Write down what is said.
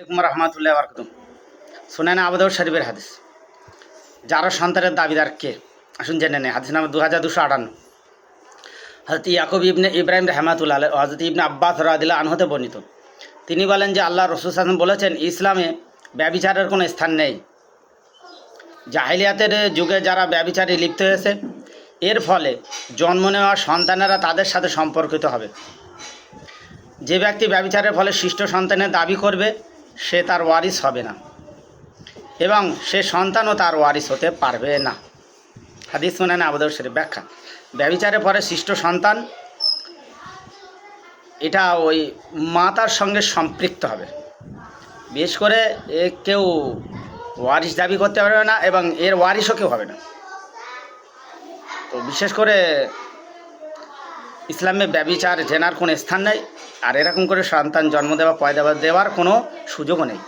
আলাইকুম রহমতুল্লাহ বরকতুম শুনেন আবদাউর শরীফের হাদিস। যারা সন্তানের দাবিদার কে? আসুন জেনে নেই। হাদিস নাম্বার দু হাজার দুশো আটান্ন। হজরত ইয়াকুব ইবনে ইব্রাহিম রহমাতুল্লাহ আলাইহ, হজরত ইবনে আব্বাস রাদিল্লা আনহতে বর্ণিত। তিনি বলেন যে আল্লাহ রসুল হাসান বলেছেন ইসলামে ব্যবিচারের কোনো স্থান নেই। জাহিলিয়াতের যুগে যারা ব্যবিচারে লিপ্ত হয়েছে এর ফলে জন্ম নেওয়া সন্তানেরা তাদের সাথে সম্পর্কিত হবে। যে ব্যক্তি ব্যবিচারের ফলে সৃষ্ট সন্তানের দাবি করবে সে তার ওয়ারিস হবে না। এবং সে সন্তানও তার ওয়ারিস হতে পারবে না। হাদিস মানে না আবদর শরীফ ব্যাখ্যা। ব্যবিচারের পরে সৃষ্ট সন্তান, এটা ওই মাতার সঙ্গে সম্পৃক্ত হবে। বিশেষ করে এ কেউ ওয়ারিস দাবি করতে পারবে না এবং এর ওয়ারিসও কেউ হবে না। তো বিশেষ করে ইসলামে ব্যবিচার জেনার কোনো স্থান নেই, আর এরকম করে সন্তান জন্ম দেওয়া, পয়দা দেওয়ার কোনো সুযোগও নেই।